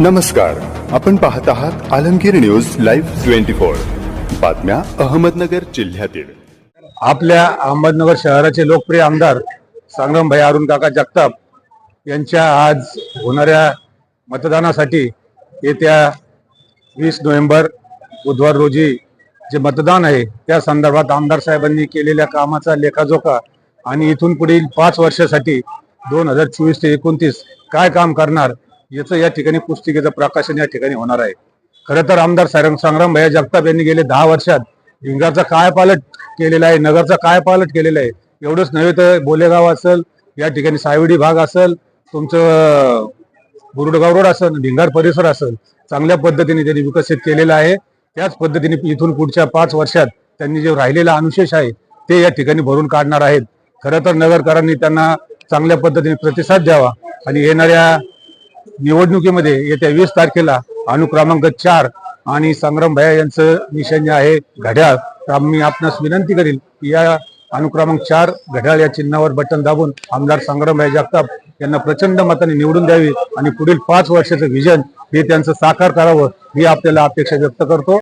नमस्कार. आपण पाहत आहात Alamgir news live twenty four. बातम्या अहमदनगर जिल्ह्यातील. आपल्या अहमदनगर शहराचे लोकप्रिय आमदार संग्रामभाई अरुण काका जगताप यांच्या आज होणाऱ्या मतदानासाठी येत्या वीस नोव्हेंबर बुधवार रोजी जे मतदान आहे त्या संदर्भात आमदार साहेबांनी केलेल्या कामाचा लेखाजोखा आणि इथून पुढील पाच वर्षासाठी दोन हजार चोवीस ते एकोणतीस काय काम करणार याचं या ठिकाणी पुस्तिकेचं प्रकाशन या ठिकाणी होणार आहे. खरं तर आमदार सारंग संग्राम भैया जगताप यांनी गेले दहा वर्षात भिंगाचा काय पालट केलेला आहे नगरचा काय पालट केलेला आहे एवढंच नव्हे तर बोलेगाव असेल या ठिकाणी सायवडी भाग असेल तुमचं बुरुडगाव रोड असेल भिंगार परिसर असेल चांगल्या पद्धतीने त्यांनी विकसित केलेला आहे. त्याच पद्धतीने इथून पुढच्या पाच वर्षात त्यांनी जे राहिलेला अनुशेष आहे ते या ठिकाणी भरून काढणार आहेत. खरं तर नगरकरांनी त्यांना चांगल्या पद्धतीने प्रतिसाद द्यावा आणि येणाऱ्या निवडणुकीमध्ये येत्या वीस तारखेला अनुक्रमांक चार आणि संग्राम भया यांचं निशाण जे आहे घड्याळ. तर मी आपणास विनंती करील या अनुक्रमांक चार घड्याळ या चिन्हावर बटन दाबून आमदार संग्राम भैया जगताप यांना प्रचंड मताने निवडून द्यावी आणि पुढील पाच वर्षाचं व्हिजन हे त्यांचं साकार करावं ही आपल्याला अपेक्षा व्यक्त करतो.